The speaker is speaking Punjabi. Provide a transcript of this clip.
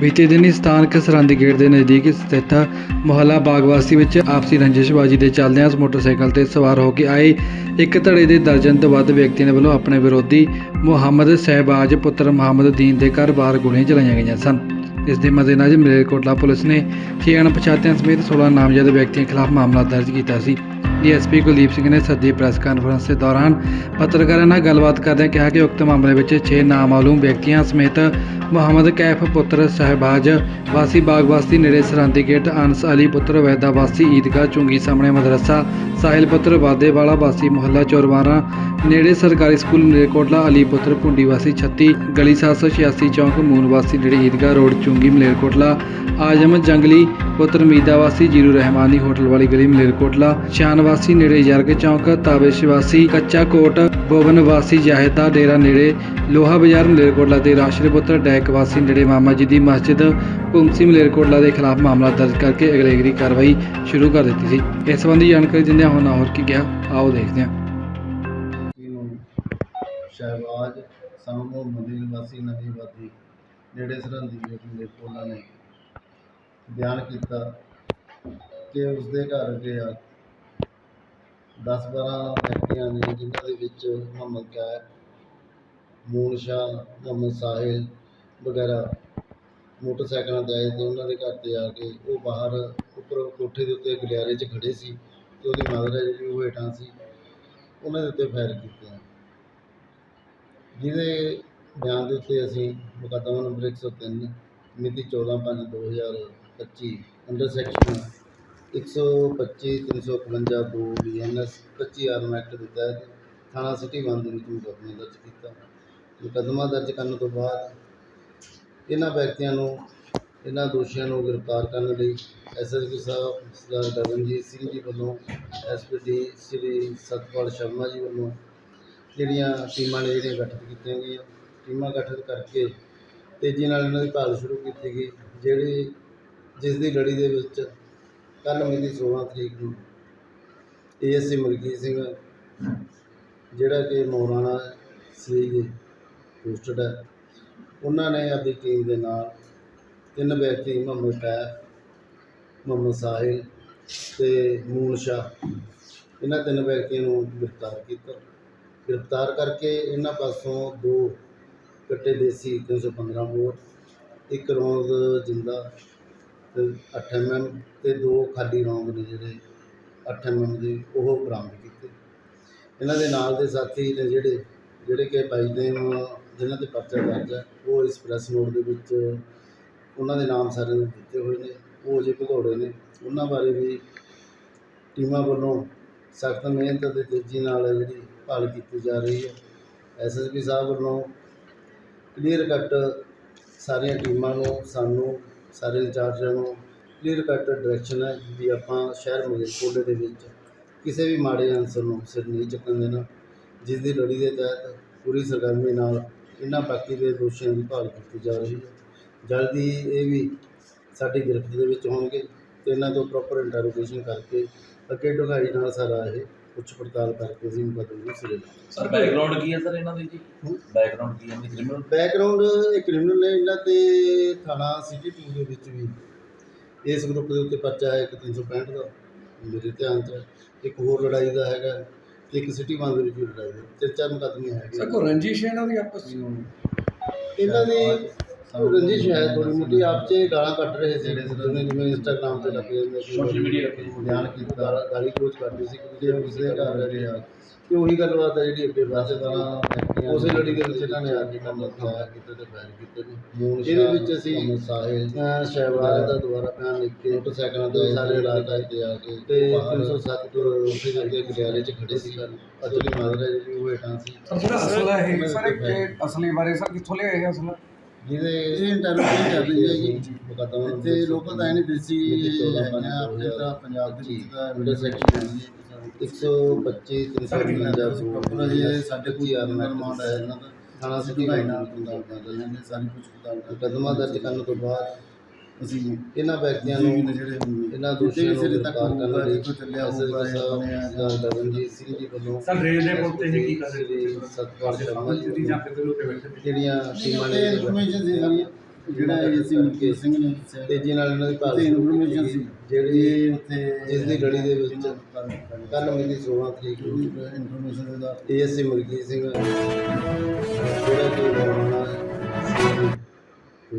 ਬੀਤੇ ਦਿਨੀ ਸਥਾਨਕ ਸਰਹੰਦ ਗੇਟ ਦੇ ਨਜ਼ਦੀਕ ਸਥਿਤ ਮੁਹੱਲਾ ਬਾਗਵਾਸੀ ਵਿੱਚ ਆਪਸੀ ਰੰਜਿਸ਼ਬਾਜੀ ਦੇ ਚੱਲਦਿਆਂ ਮੋਟਰਸਾਈਕਲ ਤੇ ਸਵਾਰ ਹੋ ਕੇ ਆਏ। ਇੱਕ ਧੜੇ ਦੇ ਦਰਜਨ ਤੋਂ ਵੱਧ ਵਿਅਕਤੀਆਂ ਵੱਲੋਂ ਆਪਣੇ ਵਿਰੋਧੀ ਮੁਹੰਮਦ ਸਹਿਬਾਜ, ਪੁੱਤਰ ਮੁਹੰਮਦ ਦੀਨ ਦੇ ਘਰ ਬਾਹਰ ਗੋਲੀਆਂ ਚਲਾਈਆਂ ਗਈਆਂ ਸਨ। ਇਸ ਦੇ ਮੱਦੇਨਜ਼ਰ ਮਲੇਰਕੋਟਲਾ ਪੁਲਿਸ ਨੇ ਛੇ ਅਣਪਛਾਤਿਆਂ ਸਮੇਤ 16 ਨਾਮਜ਼ਦ ਵਿਅਕਤੀਆਂ ਖਿਲਾਫ ਮਾਮਲਾ ਦਰਜ ਕੀਤਾ ਸੀ। ਡੀਐਸਪੀ ਕੁਲਦੀਪ ਸਿੰਘ ਨੇ ਸੱਦੀ ਪ੍ਰੈਸ ਕਾਨਫਰੰਸ ਦੇ ਦੌਰਾਨ ਪੱਤਰਕਾਰਾਂ ਨਾਲ ਗੱਲਬਾਤ ਕਰਦਿਆਂ ਕਿਹਾ ਕਿ ਉਕਤ ਮਾਮਲੇ ਵਿੱਚ 6 ਨਾਮਾਲੂਮ ਵਿਅਕਤੀਆਂ ਸਮੇਤ ਮੁਹੰਮਦ ਕੈਫ ਪੁੱਤਰ ਸਹਿਬਾਜ, ਵਾਸੀ ਬਾਗਵਾਸੀ ਨੇੜੇ ਸਰਾਂਦੀ ਗੇਟ, ਅਨਸ ਅਲੀ ਪੁੱਤਰ ਵੈਦਾ ਵਾਸੀ ਈਦਗਾਹ ਚੁੰਗੀ ਸਾਹਮਣੇ ਮਦਰਸਾ, ਸਾਹਿਲ ਪੁੱਤਰ ਵਾਦੇਵਾਲਾ, ਵਾਸੀ ਮੁਹੱਲਾ ਚੋਰਵਾਰਾ ਨੇੜੇ ਸਰਕਾਰੀ ਸਕੂਲ ਮਲੇਰਕੋਟਲਾ ਅਲੀ ਪੁੱਤਰ ਭੁੰਡੀ ਵਾਸੀ 36 ਗਲੀ 786 ਚੌਂਕ ਮੂਨ ਵਾਸੀ ਨੇੜੇ ਈਦਗਾਹ ਰੋਡ ਚੁੰਗੀ ਮਲੇਰਕੋਟਲਾ ਆਜਮ ਜੰਗਲੀ ਪੁੱਤਰ ਮੀਦਾ ਵਾਸੀ ਜੀਰੂ ਰਹਿਮਾਨੀ ਹੋਟਲ ਵਾਲੀ ਗਲੀ ਮਲੇਰਕੋਟਲਾ ਸ਼ਾਨ ਵਾਸੀ ਨੇੜੇ ਯਰਗ ਚੌਂਕ ਤਾਬਿਸ਼ ਵਾਸੀ ਕੱਚਾ ਕੋਟ ਬੋਵਨ ਵਾਸੀ ਜਾਹਿਦਾ ਡੇਰਾ ਨੇੜੇ ਲੋਹਾ ਬਾਜ਼ਾਰ ਮਲੇਰਕੋਟਲਾ ਤੇ ਰਾਸ਼ਟਰੀ ਪੁੱਤਰ ਡੈ ਡੈਕ ਵਾਸੀ ਨੇੜੇ ਮਾਮਾ ਜੀ ਦੀ ਮਸਜਿਦ ਪੁੰਸੀ ਮਲੇਰਕੋਟਲਾ ਦੇ ਖਿਲਾਫ ਮਾਮਲਾ ਦਰਜ ਕਰਕੇ ਅਗਲੇਗਰੀ ਕਾਰਵਾਈ ਸ਼ੁਰੂ ਕਰ ਦਿੱਤੀ ਸੀ। ਇਸ ਸੰਬੰਧੀ ਜਾਣਕਾਰੀ ਦਿੰਦਿਆਂ ਹੁਣ ਹੋਰ ਕੀ ਕਿਹਾ, ਆਓ ਦੇਖਦੇ ਹਾਂ। ਸ਼ਹਿਬਾਜ਼, ਸਾਨੂੰ ਮੰਦਿਰ ਵਾਸੀ ਨਵੀਂ ਵਾਦੀ ਨੇੜੇ ਸਰਹੰਦੀ ਗੇਟ ਦੇ ਨੇ ਬਿਆਨ ਕੀਤਾ ਕਿ ਉਸਦੇ ਘਰ ਅੱਗੇ 10 12 ਵਿਅਕਤੀਆਂ ਨੇ, ਜਿਨ੍ਹਾਂ ਦੇ ਵਿੱਚ ਮੁਹੰਮਦ ਕੈਫ ਮੂਨ ਸ਼ਾਹ, ਮੁਹੰਮਦ ਸਾਹਿਲ ਵਗੈਰਾ ਮੋਟਰਸਾਈਕਲਾਂ ਤੇ ਆਏ ਅਤੇ ਉਹਨਾਂ ਦੇ ਘਰ ਤੇ ਆ ਕੇ ਉਹ ਬਾਹਰ ਉੱਪਰ ਕੋਠੇ ਦੇ ਉੱਤੇ ਗਲਿਆਰੇ 'ਚ ਖੜ੍ਹੇ ਸੀ ਅਤੇ ਉਹਦੀ ਮਦਰ ਹੈ ਜਿਹੜੀ, ਉਹ ਹੇਠਾਂ ਸੀ। ਉਹਨਾਂ ਦੇ ਉੱਤੇ ਫਾਇਰ ਕੀਤੇ ਆ। ਜਿਹਦੇ ਬਿਆਨ ਦੇ ਉੱਤੇ ਅਸੀਂ ਮੁਕੱਦਮਾ ਨੰਬਰ 103 ਮਿਤੀ 14/5/2025 under section 125 351 2 BNS 25 arm act ਦੇ ਤਹਿਤ ਥਾਣਾ ਸਿਟੀ ਬੰਦ ਦੇ ਵਿੱਚ ਮੁਕੱਦਮਾ ਦਰਜ ਕੀਤਾ। ਮੁਕੱਦਮਾ ਦਰਜ ਕਰਨ ਤੋਂ ਬਾਅਦ ਇਹਨਾਂ ਵਿਅਕਤੀਆਂ ਨੂੰ, ਇਹਨਾਂ ਦੋਸ਼ੀਆਂ ਨੂੰ ਗ੍ਰਿਫਤਾਰ ਕਰਨ ਲਈ ਐਸਐਸਪੀ ਸਾਹਿਬ, ਸਰਦਾਰ ਗਗਨਜੀਤ ਸਿੰਘ ਜੀ ਵੱਲੋਂ ਐਸਪੀਡੀ ਸ੍ਰੀ ਸਤਪਾਲ ਸ਼ਰਮਾ ਜੀ ਵੱਲੋਂ ਜਿਹੜੀਆਂ ਟੀਮਾਂ ਨੇ ਜਿਹੜੀਆਂ ਗਠਿਤ ਕੀਤੀਆਂ ਗਈਆਂ, ਟੀਮਾਂ ਗਠਿਤ ਕਰਕੇ ਤੇਜ਼ੀ ਨਾਲ ਇਹਨਾਂ ਦੀ ਭਾਲ ਸ਼ੁਰੂ ਕੀਤੀ ਗਈ, ਜਿਹੜੀ ਜਿਸ ਦੀ ਲੜੀ ਦੇ ਵਿੱਚ ਕੱਲ੍ਹ ਮਿਤੀ 16 ਤਰੀਕ ਨੂੰ। ਏਐਸਸੀ ਮਲਕੀਤ ਸਿੰਘ, ਜਿਹੜਾ ਕਿ ਮੌਲਾਨਾ ਸੀ ਪੋਸਟਡ ਹੈ। ਉਹਨਾਂ ਨੇ ਆਪਣੀ ਟੀਮ ਦੇ ਨਾਲ ਤਿੰਨ ਵਿਅਕਤੀ ਮੁਹੰਮਦ ਕੈਫ ਮੁਹੰਮਦ ਸਾਹਿਲ ਤੇ ਮੂਨ ਸ਼ਾਹ। ਇਹਨਾਂ ਤਿੰਨ ਵਿਅਕਤੀਆਂ ਨੂੰ ਗ੍ਰਿਫਤਾਰ ਕੀਤਾ। ਗ੍ਰਿਫਤਾਰ ਕਰਕੇ ਇਹਨਾਂ ਪਾਸੋਂ ਦੋ ਕੱਟੇ ਦੇਸੀ 315 ਬੋਰ ਇੱਕ ਰੌਂਦ ਜਿੰਦਾ ਤੇ 8 ਐਮ ਤੇ ਦੋ ਖਾਲੀ ਰੌਂਦ ਨੇ ਜਿਹੜੇ 8 ਐਮ ਦੇ ਉਹ ਬਰਾਮਦ ਕੀਤੇ। ਇਹਨਾਂ ਦੇ ਨਾਲ ਦੇ ਸਾਥੀ ਨੇ ਜਿਹੜੇ ਜਿਹੜੇ ਕਿ ਬਾਈ ਦੇ ਜਿਨ੍ਹਾਂ ਤੇ ਪਰਚਾ ਦਰਜ ਹੈ, ਉਹ ਇਸ ਪ੍ਰੈਸ ਨੋਟ ਦੇ ਵਿੱਚ ਉਹਨਾਂ ਦੇ ਨਾਮ ਸਾਰਿਆਂ ਨੇ ਦਿੱਤੇ ਹੋਏ ਨੇ, ਉਹ ਜੇ ਭਗੌੜੇ ਨੇ। ਉਹਨਾਂ ਬਾਰੇ ਵੀ ਟੀਮਾਂ ਵੱਲੋਂ ਸਖਤ ਮਿਹਨਤ ਅਤੇ ਤੇਜ਼ੀ ਨਾਲ ਜਿਹੜੀ ਭਾਲ ਕੀਤੀ ਜਾ ਰਹੀ ਹੈ ਐਸਐਸਪੀ ਸਾਹਿਬ ਵੱਲੋਂ ਕਲੀਅਰ ਕੱਟ ਸਾਰੀਆਂ ਟੀਮਾਂ ਨੂੰ, ਸਾਨੂੰ, ਸਾਰੇ ਇੰਚਾਰਜਾਂ ਨੂੰ ਕਲੀਅਰ ਕੱਟ ਡਾਇਰੈਕਸ਼ਨ ਹੈ ਵੀ ਆਪਾਂ ਸ਼ਹਿਰ ਮਲੇਰਕੋਟਲੇ ਦੇ ਵਿੱਚ ਕਿਸੇ ਵੀ ਮਾੜੇ ਅਨਸਰ ਨੂੰ ਸਿਰ ਨਹੀਂ ਚੱਕਣ ਦੇਣਾ। ਜਿਸ ਦੀ ਲੜੀ ਦੇ ਤਹਿਤ ਪੂਰੀ ਸਰਗਰਮੀ ਨਾਲ ਇਹਨਾਂ ਬਾਕੀ ਦੇ ਦੋਸ਼ੀਆਂ ਦੀ ਭਾਲ ਕੀਤੀ ਜਾ ਰਹੀ ਹੈ। ਜਲਦੀ ਇਹ ਵੀ ਸਾਡੀ ਗ੍ਰਿਫਤ ਦੇ ਵਿੱਚ ਹੋਣਗੇ ਤੇ ਇਹਨਾਂ ਤੋਂ ਪ੍ਰੋਪਰ ਇੰਟਰੋਗੇਸ਼ਨ ਕਰਕੇ ਅੱਗੇ ਢੁਕਾਈ ਨਾਲ ਸਾਰਾ ਇਹ ਪੁੱਛ ਪੜਤਾਲ ਕਰਕੇ ਅਸੀਂ ਮੁਕੱਦਮੇ ਨੂੰ ਸਿਰੇ ਲਾਵਾਂਗੇ। ਸਰ ਬੈਕਗ੍ਰਾਉਂਡ ਕੀ ਹੈ ਸਰ ਇਹਨਾਂ ਦੀ ਜੀ। ਬੈਕਗ੍ਰਾਉਂਡ ਕੀ ਹੈ ਇਹਨਾਂ ਦੀ ਕ੍ਰਿਮੀਨਲ ਬੈਕਗ੍ਰਾਉਂਡ ਇਹ ਕ੍ਰਿਮੀਨਲ ਹੈ ਇਹਨਾਂ ਤੇ ਥਾਣਾ ਸਿਟੀ 2 ਦੇ ਵਿੱਚ ਵੀ। ਇਸ ਗਰੁੱਪ ਦੇ ਉੱਤੇ ਪਰਚਾ ਹੈ ਇੱਕ 365 ਦਾ ਮੇਰੇ ਧਿਆਨ 'ਚ। ਇੱਕ ਹੋਰ ਲੜਾਈ ਦਾ ਹੈਗਾ। ਤੇ ਇੱਕ ਸਿਟੀ ਬੰਦ ਦੇ ਵਿੱਚ ਵੀ ਲੜਾਈ ਦਾ ਤਿੰਨ ਚਾਰ ਮੁਕੱਦਮੇ ਹੈਗੇ ਸਰ ਰੰਜਿਸ਼ ਹੈ ਇਹਨਾਂ ਦੀ ਆਪਸ ਚ ਇਹਨਾਂ ਦੀ ਰੰਜਿਸ਼ ਹੈ ਥੋੜੀ ਮੋਟੀ ਆਪ 'ਚ ਗਾਲਾਂ ਕੱਢ ਰਹੇ ਸੀ ਜਿਵੇਂ ਜਿਵੇਂ ਇੰਸਟਾਗ੍ਰਾਮ ਤੇ ਲੱਗੇ ਜਾਂਦੇ ਸੀ। Social media ਲੱਗੇ। ਬਿਆਨ ਕੀਤਾ ਗਾਲੀ ਕਲੋਜ਼ ਕਰਦੇ ਸੀ ਕਿ ਉਸਦੇ ਘਰ ਰਹੇ ਆ। ਕਿ ਉਹੀ ਗੱਲਬਾਤ ਹੈ ਜਿਹੜੀ ਅੱਗੇ ਵਾਸੇ ਤਰ੍ਹਾਂ ਉਸੇ ਲੜੀ ਦੇ ਵਿੱਚ ਇਹਨਾਂ ਨੇ ਆ ਕੇ ਕੰਮ ਲਿਖਾਇਆ ਕਿਤੇ ਤੇ ਫਾਇਰ ਕੀਤੇ ਨੇ। ਇਹਦੇ ਵਿੱਚ ਅਸੀਂ ਸਾਹਿਲ ਸ਼ਹਿਬਾਜ਼ ਦਾ ਦੁਬਾਰਾ ਬਿਆਨ ਲਿਖ ਕੇ ਮੋਟਰਸਾਈਕਲਾਂ ਤੇ ਸਾਰੇ ਇਲਾਕੇ ਤੇ ਆ ਕੇ ਤੇ 307 ਤੋਂ ਉਸੇ ਜਗ੍ਹਾ ਗਲਿਆਰੇ 'ਚ ਖੜੇ ਸੀ। ਅਸਲੀ ਮਾਦਰ ਹੈ ਜਿਹੜੀ ਉਹ ਹੇਠਾਂ ਸੀ। ਸਰ ਜਿਹੜਾ ਅਸਲਾ ਹੈ ਸਰ ਇਹ ਅਸਲੀ ਬਾਰੇ ਸਰ ਕਿੱਥੋਂ ਲਿਆ ਇਹ ਅਸਲਾ? ਜਿਹਦੇ ਇਹ ਇੰਟਰਵਿਊ ਚੱਲ ਰਹੀ ਹੈ ਜੀ। ਤੇ ਲੋਕਾਂ ਦਾ ਇਹਨੇ ਦੇਸੀ ਆਪਣੇ ਤਾਂ ਪੰਜਾਬ ਦੇ ਵਿੱਚ ਦਾ ਵੀਡੀਓ ਸੈਕਸ਼ਨ ਹੈ ਜੀ। 125 355 ਪੂਰਾ ਜੀ ਸਾਡੇ ਕੋਈ ਯਾਰ ਰਿਮਾਂਡ ਹੈ ਇਹਨਾਂ ਦਾ। ਥਾਣਾ ਸਿਟੀ ਦਾ ਨਾਲ ਪੰਜਾਬ ਦਾ ਦਲ ਸਾਰੀ ਕੁਝ ਮੁਕੱਦਮਾ ਦਰਜ ਕਰਨ ਤੋਂ ਬਾਅਦ ਅਸੀਂ ਇਹਨਾਂ ਵਿਅਕਤੀਆਂ ਨੂੰ ਜਿਹੜੇ ਇਹਨਾਂ ਦੋਸ਼ੀਆਂ ਨੂੰ ਸਿਰੇ ਤੱਕ ਕਰਨ ਲਈ ਜੋ ਚੱਲਿਆ ਹੋਊਗਾ ਸਰ ਰੇਲ ਦੇ ਪੁਲ ਇਹ ਕੀ ਕਰ ਰਹੇ ਸਤਪਾਲ ਸ਼ਰਮਾ ਜੀ ਜਿਹੜੀਆਂ ਟੀਮਾਂ ਨੇ ਇਨਫੋਰਮੇਸ਼ਨ ਦੇ ਸਾਰੀਆਂ ਜਿਹੜਾ ਇਹ ਸੀ ਮੁਕੇਸ਼ ਸਿੰਘ ਨੇ ਤੇਜੀ ਨਾਲ ਇਹਨਾਂ ਦੀ ਭਾਲ ਇਨਫੋਰਮੇਸ਼ਨ ਸੀ। ਜਿਹੜੀ ਉੱਥੇ ਜਿਸ ਦੀ ਗੜੀ ਦੇ ਵਿੱਚ ਕੱਲ ਮਿਲੀ 16 ਤਰੀਕ ਨੂੰ ਇਨਫੋਰਮੇਸ਼ਨ ਦਾ ਏਐਸਸੀ ਮੁਰਗੀ ਸਿੰਘ ਜਿਹੜਾ ਕਿ